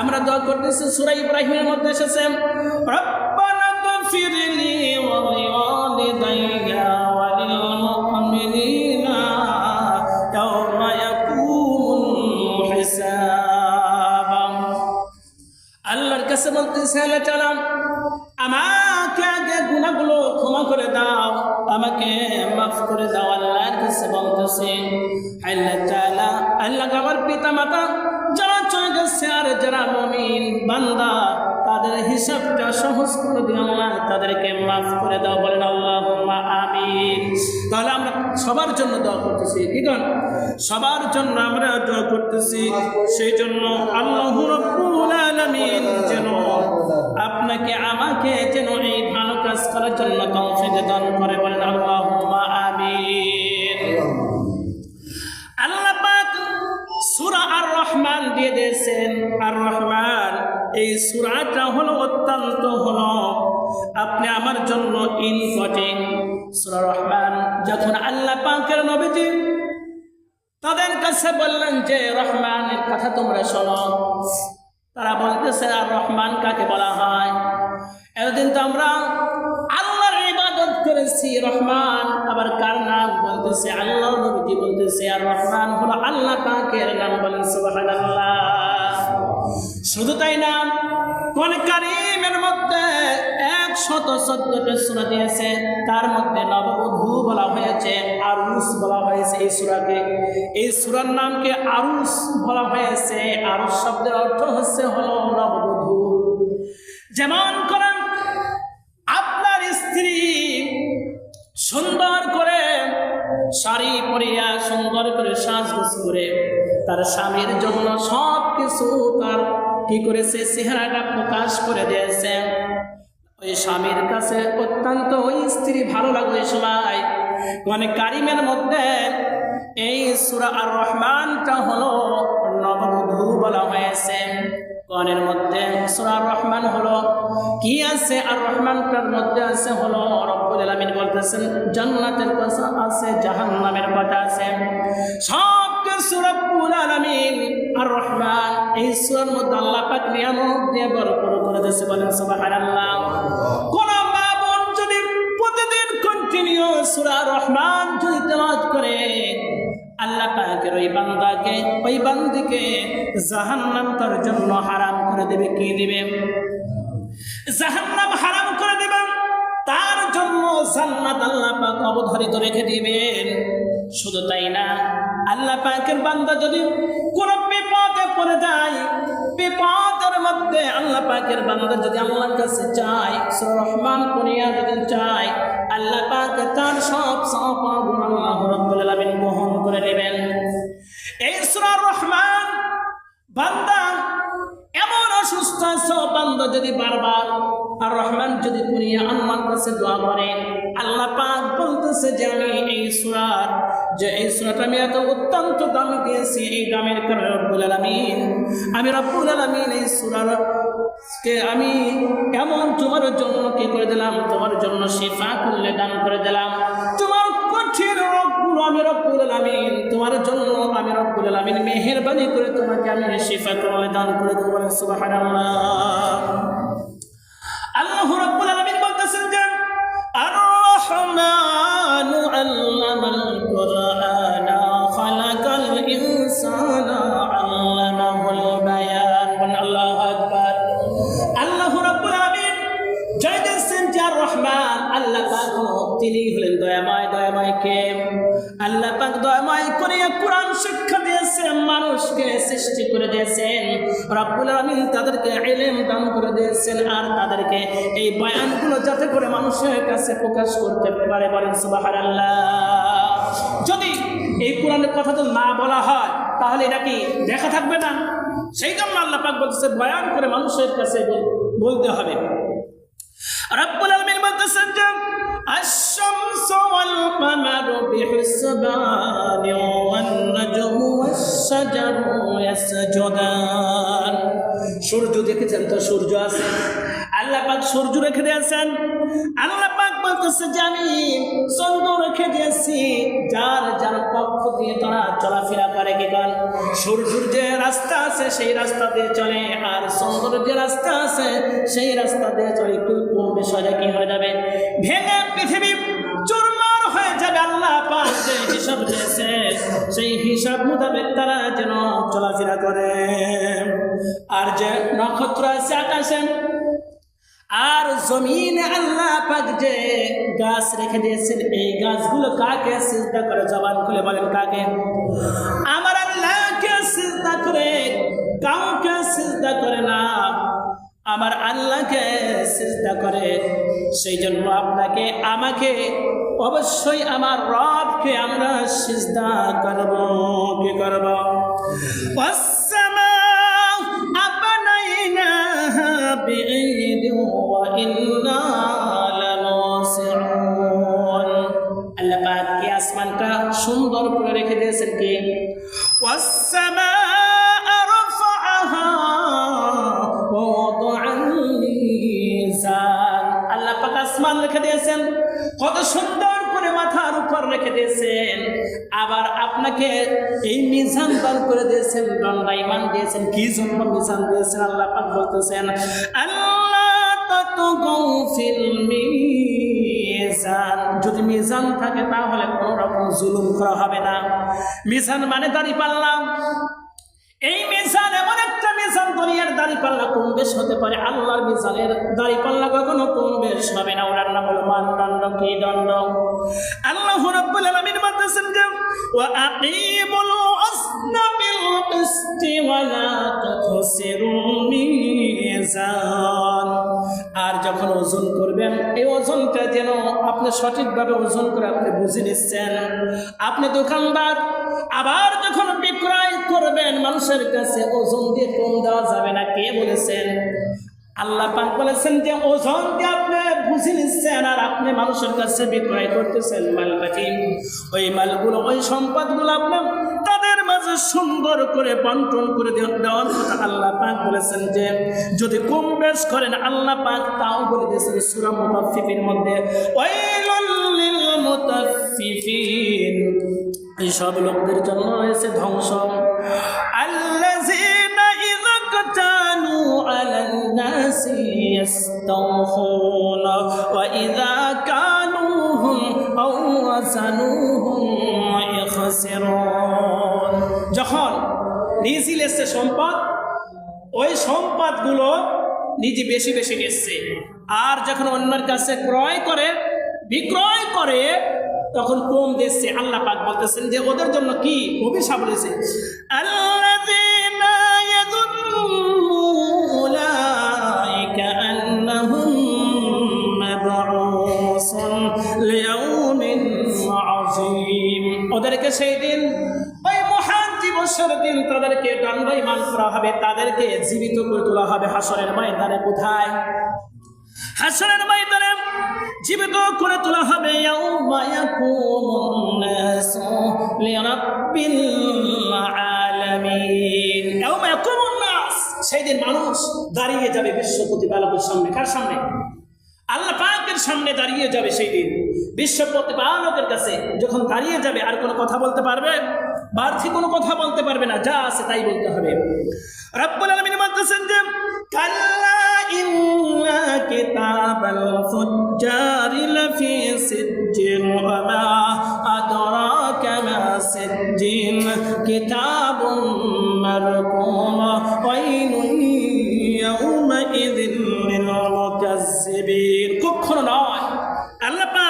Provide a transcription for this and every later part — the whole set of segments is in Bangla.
আমরা দোয়া করতেছি, সূরা ইব্রাহিমের মধ্যে এসেছে, রব্বানা আল্লাহ তাআলা, আমাকে আগে ক্ষমা করে দাও, আমাকে মাফ করে দাও আল্লাহর কাছে আল্লাহ আল্লাহ আমার পিতা মাতা যারা আর যারা বান্দা, তাদের হিসাবটা করে আল্লাহ সবার জন্য সবার জন্য আমরা দোয়া করতেছি। সেই জন্য আল্লাহ যেন আপনাকে, আমাকে যেন এই ভালো কাজ করার জন্য তৌফিক দান করে। বলেন আল্লাহুম্মা আপনি আমার জন্য ইম্পর্টেন্ট সূরা রহমান, যখন আল্লাহ পাকের নবীজি তাদের কাছে বললেন যে, রহমানের কথা তোমরা শোনো। তারা বলতেছে, আর রহমান কাকে বলা হয়? এতদিন তো আমরা আল্লাহর ইবাদত করেছি, রহমান। আবার কার নাম বলতেছে? আল্লাহ নবীজি বলতেছে, আর রহমান হলো আল্লাহ পাকের নাম। বলেন, সুবহানাল্লাহ। শুধু তাই না, কোন কারিমের মধ্যে একশত চোদ্দটা সুরা দিয়েছে। তার মধ্যে নববধূ বলা হয়েছে, আরুস বলা হয়েছে এই সুরাকে। এই সুরার নামকে আরুস বলা হয়েছে। আরুস শব্দের অর্থ হচ্ছে হলো নববধূ। যেমন করেন, আপনার স্ত্রী সুন্দর করে শাড়ি পরিয়া, সুন্দর করে সাজগোজ করে, তার স্বামীর জন্য সব কিছু তার কি করেছে? চেহারাটা প্রকাশ করে দিয়েছে। ওই স্বামীর কাছে অত্যন্ত ওই স্ত্রী ভালো লাগবে এই সময়। মানে কারিমের মধ্যে এই সুরা আর রহমানটা হলো নববধূ বলা হয়েছে। কোরআনের মধ্যে সূরা রহমান হলো। কি আছে আর রহমানটার মধ্যে আছে হলো আলামিন বলতেছেন, জান্নাতের কথা আছে, জাহান্নামের কথা আছে। সব আর রহমান এই সূরার মধ্যে আল্লাহ পাক নিয়ামত দিয়ে ভরপুর করে দিয়েছে বলেন সুবহানাল্লাহ। কোন মা বোন যদি প্রতিদিন কন্টিনিউ সুরা রহমান যদি তেলাওয়াত করে, আল্লাহ পাকের ওই বান্দাকে, ওই বান্দিকে জাহান্নাম তার জন্য হারাম করে দেবে, কি দিবে? জাহান্নাম হারাম করে দেবেন তার জান্নাত আল্লাহ পাক অবধারিত রেখে দিবেন। শুধু তাই না, আল্লাহ পাকের বান্দা যদি কোন বিপদে পড়ে যায়, বিপদের মধ্যে আল্লাহ পাকের বান্দা যদি আল্লাহর কাছে চায় রহমান পড়িয়া যদি চায়, আল্লাহ পাক তার সব সব আল্লাহ রাব্বুল আলামিন বহন করে নেবেন। এই সূরা রহমান বান্দা এমন অসুস্থ বান্দা যদি আল্লাহ বলতেছে যে, আমি এই সুরার যে এই আমি অত্যন্ত দাম দিয়েছি, এই আলামিন এই সুরার কে আমি এমন তোমার জন্য কি করে দিলাম? তোমার জন্য শিফা করলে দান করে দিলাম। তোমার কঠিন আমি রব্বুল আলামিন, তোমার জন্য আমি রব্বুল আলামিন মেহেরবানি করে তোমাকে আমি শিফা করলে দান করে দেবো সুবহানাল্লাহ। আল্লাহ রাব্বুল আল্লামাহুল বায়ান বলেন আল্লাহু পাক তিনি হলেন দয়াময় দয়াময় কে? আল্লাহ পাক দয়াময় করে কোরআন শিক্ষা দিয়েছেন, মানুষকে সৃষ্টি করে দিয়েছেন। রব্বুল আলামিন তাদেরকে ইলম দান করে আর তাদেরকে এই বয়ানগুলো যাতে করে মানুষের কাছে প্রকাশ করতে পারে বলেন সুবহানাল্লাহ যদি এই কোরআনের কথা তো না বলা হয় তাহলে এটা কি দেখা থাকবে না সেই জন্য আল্লাহ পাক বলতেছে বয়ান করে মানুষের কাছে বল- বলতে হবে রব্বুল আলামিন বলতেছেন যে الشمس والقمر بحسبان والنجم والشجر يسجدان সূর্য দেখেছেন তো সূর্য আছে আল্লাহ পাক সূর্য রেখে দিয়েছেন। আল্লাহ পাক বলতেছে যে আমি চন্দ্র রেখে দিয়েছি। যার যার পক্ষ দিয়ে তারা চলাফেরা করে কি কর? সূর্যের যে রাস্তা আছে, সেই রাস্তা দিয়ে চলে। আর চন্দ্রের যে রাস্তা আছে, সেই রাস্তা দিয়ে চলে। একটু কোন বিষয়টা কি হয়ে যাবে? ভেঙে পৃথিবী চুরমার হয়ে যাবে আল্লাহ পাক যে হিসাব দিয়েছে। সেই হিসাব মোতাবেক তারা যেন চলাফেরা করে। আর যে নক্ষত্র আছে আকাশে আর জমিনে আল্লাহ পাক যে গাছ রেখে দিয়েছেন, এই গাছগুলো কাকে সিজদা করে? জবান খুলে বলেন কাকে? আমার আল্লাহকে সিজদা করে, কাউকে সিজদা করে না। আমার আল্লাহকে সিজদা করে। সেই জন্য আপনাকে, আমাকে অবশ্যই আমার রবকে আমরা সিজদা করব। কি করব? أبنيناها بأيد وإنا لموسعون আল্লাহ পাক কি আসমানটা সুন্দর করে রেখে দিয়েছেন কি والسماء رفعها ووضع الميزان আল্লাহ পাক আসমান রেখে দিয়েছেন কত সুন্দর করে মাথার উপর রেখে দিয়েছেন, আবার আপনাকে এই মিজান দান করে দিয়েছেন দণ্ডাইমান দিয়েছেন, কি জন্য মিজান দিয়েছেন আল্লাহ পাক বলতেছেন, আল্লাহ তাতগাউ ফিল মিজান। যদি মিজান থাকে তাহলে কোনো রকম জুলুম করা হবে না। মিজান মানে দাঁড়িয়ে পারলাম। এই মিজান এমন মিজান দুনিয়ার দাড়ি পাল্লা কম বেশ হতে পারে। আল্লাহর মিজানের দাড়ি পাল্লা কখনো কম বেশ হবে না। ওনার নাম হলো মানদণ্ড কি দণ্ড আল্লাহ রাব্বুল আলামিন বলতেছেন যে, ওয়া আকিমুল ওয়াজনা বিল কিসতি ওয়া লা তুখসিরু মিজান। ওজন করবেন। এই ওজনটা যেন আপনি সঠিকভাবে ওজন করে আপনি বুঝে নিচ্ছেন। আপনি দোকানদার, আবার যখন বিক্রয় করবেন, মানুষের কাছে ওজন দিয়ে কম দেওয়া যাবে না, কে বলেছেন? আল্লাহ পাক বলেছেন যে, ওজন দিয়ে আপনি বুঝে নিচ্ছেন আর আপনি মানুষের কাছে বিক্রয় করতেছেন মালপাটি ওই মালগুলো, ওই সম্পদগুলো আপনি তাদের মাঝে সুন্দর করে বন্টন করে দেওয়ার কথা আল্লাহ পাক বলেছেন যে, যদি কম বেশ করেন, আল্লাহ পাক তাও বলে দিয়েছেন সূরা মুতাফফিফির মধ্যে, ওয়াইলুল লিল মুতাফফিফিন এই সব লোকদের জন্য রয়েছে ধ্বংস। আল্লাযীনা ইযা কাতানু আলান নাসি ইস্তাওফুনা ওয়া ইযা যখন নিজে লেসছে সম্পদ, ওই সম্পদগুলো নিজে বেশি বেশি নিচ্ছে। আর যখন অন্যের কাছে ক্রয় করে, বিক্রয় করে, তখন কম দিচ্ছে। আল্লাহ পাক বলতেছেন যে ওদের জন্য কি? অভিশাপ রয়েছে। আল্লাযীনা হবে, তাদেরকে জীবিত করে তোলা হবে হাসরের ময়দানে। কোথায়? ময়দানে জীবিত করে তোলা হবে সেই দিন মানুষ দাঁড়িয়ে যাবে বিশ্ব প্রতিপালকের সামনে। কার সামনে? আল্লাহ পাকের সামনে দাঁড়িয়ে যাবে সেই দিন। বিশ্ব প্রতিপালকের কাছে যখন দাঁড়িয়ে যাবে, আর কোনো কথা বলতে পারবে? বাড়তি কোনো কথা বলতে পারবে না, যা আছে তাই বলতে হবে। রব্বুল বলতেছেন যে নয়। আল্লাহ পাক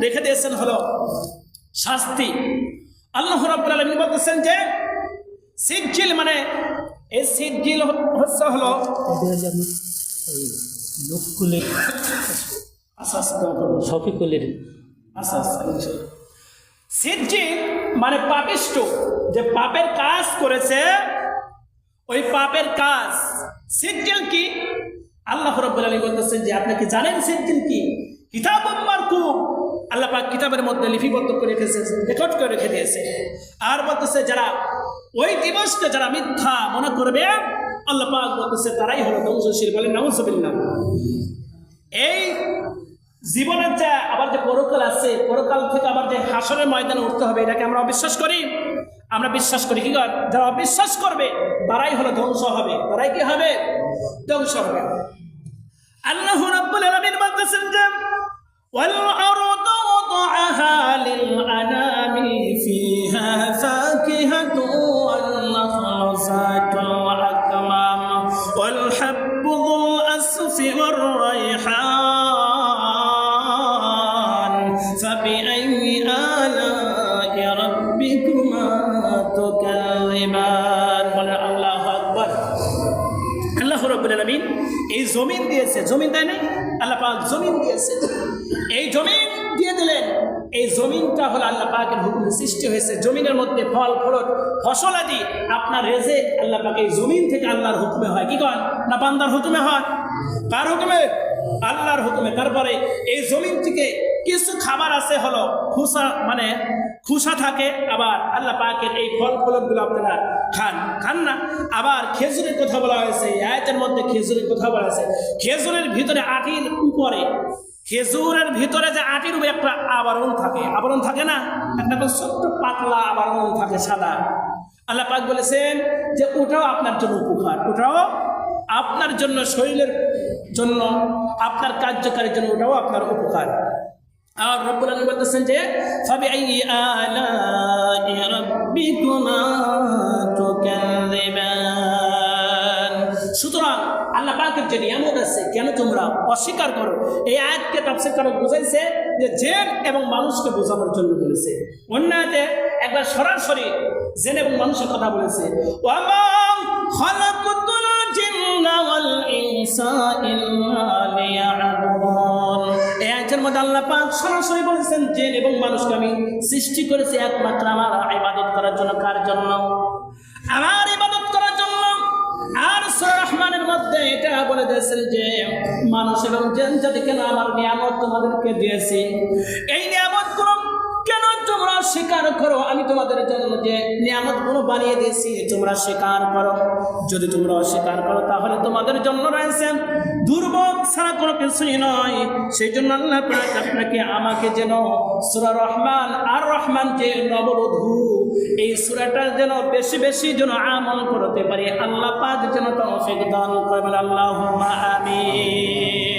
রেখে দিয়েছেন হলো শাস্তি আল্লাহ রাব্বুল আলামিন বলতেছেন যে সিজ্জিল মানে এই সিজ্জিল হচ্ছে হলো লোককুলের। শফিকুলের। মানে পাপিষ্ট যে পাপের কাজ করেছে ওই পাপের কাজ সিজ্জিল কি আল্লাহ রাব্বুল আলামিন বলতেছেন যে আপনি কি জানেন সিজ্জিল কি কিতাব মারকুব আল্লাহ পাক কিতাবের মধ্যে লিপিবদ্ধ করে রেখেছে, রেকর্ড করে রেখে দিয়েছে। আর বলতেছে যারা ওই দিবসকে যারা মিথ্যা মনে করবে, আল্লাহ পাক বলতেছে তারাই হলো ধ্বংসশীল বলে নৌসবিল্লাম এই জীবনের যে আবার যে পরকাল আছে, পরকাল থেকে আবার যে হাসনের ময়দানে উঠতে হবে, এটাকে আমরা অবিশ্বাস করি। আমরা বিশ্বাস করি কি কর যারা অবিশ্বাস করবে, তারাই হলো ধ্বংস হবে। তারাই কি হবে? ধ্বংস হবে। আল্লাহ রাব্বুল আলামিন বলতেছেন যে, ওয়াল আরদু وضعها للأنام فيها فاكهة والنخل ذات الأكمام والحب ذو الأسف والريحان فبأي آلاء ربكما تكذبان قل الله أكبر আল্লাহ রব্বুল আলামিন এই জমিন দিয়েছে জমিন দেয় নাই আল্লাহ পাক জমিন দিয়েছে এই জমিন দিয়ে দিলেন, এই জমিনটা হলো আল্লাহ পাকের হুকুমে সৃষ্টি হয়েছে। জমিনের মধ্যে ফল ফলট ফসল আদি আপনার রেজে আল্লাহ পাক এই জমিন থেকে আল্লাহর হুকুমে হয়। কি কন? না বান্দার হুকুমে হয়? কার হুকুমে? আল্লাহর হুকুমে। তারপরে এই জমিন থেকে কিছু খাবার আছে হলো খুসা মানে খুসা থাকে, আবার আল্লাহ পাকের এই ফল ফলকগুলো আপনারা খান। খান না? আবার খেজুরের কথা বলা হয়েছে। আয়াতের মধ্যে খেজুরের কথা বলা হয়েছে। খেজুরের ভিতরে আটির উপরে খেজুরের ভিতরে যে আটির উপরে একটা আবরণ থাকে। আবরণ থাকে না? একটা ছোট্ট পাতলা আবরণ থাকে সাদা। আল্লাহ পাক বলেছেন যে ওটাও আপনার জন্য উপকার। ওটাও আপনার জন্য, শরীরের জন্য, আপনার কার্যকারীর জন্য ওটাও আপনার উপকার। আর রব্বুল আলামিন বলতেছেন যে আলাই রাব্বিকুমা আল্লাহ পাকের যে নিয়ামত আছে, কেন তোমরা অস্বীকার করো? এই আয়াতকে তাফসীর করে বুঝাইছে যে জেন এবং মানুষকে বোঝানোর জন্য বলেছে। অন্য আয়াতে একবার সরাসরি জেন এবং মানুষের কথা বলেছে। আমার ইবাদত করার জন্য। কার জন্য? আমার ইবাদত রহমানের মধ্যে এটা বলে দিয়েছেন যে, মানুষ এবং জেন জাতি কেন আমার নিয়ামত তোমাদেরকে দিয়েছি, এই নিয়ামতগুলো কেন তোমরা স্বীকার করো? আমি তোমাদের জন্য যে নিয়ামতগুলো বানিয়ে দিয়েছি তোমরা স্বীকার করো। যদি তোমরা অস্বীকার করো, তাহলে তোমাদের জন্য রয়েছে দুর্ভোগ ছাড়া কোনো কিছুই নয়। সেই জন্য আল্লাহ আপনাকে আমাকে যেন সুরা রহমান আর রহমান যে নববধূ এই সুরাটা যেন বেশি বেশি যেন আমল করতে পারি। আল্লাহ পাক যেন তৌফিক দান করবেন। আল্লাহ আমিন।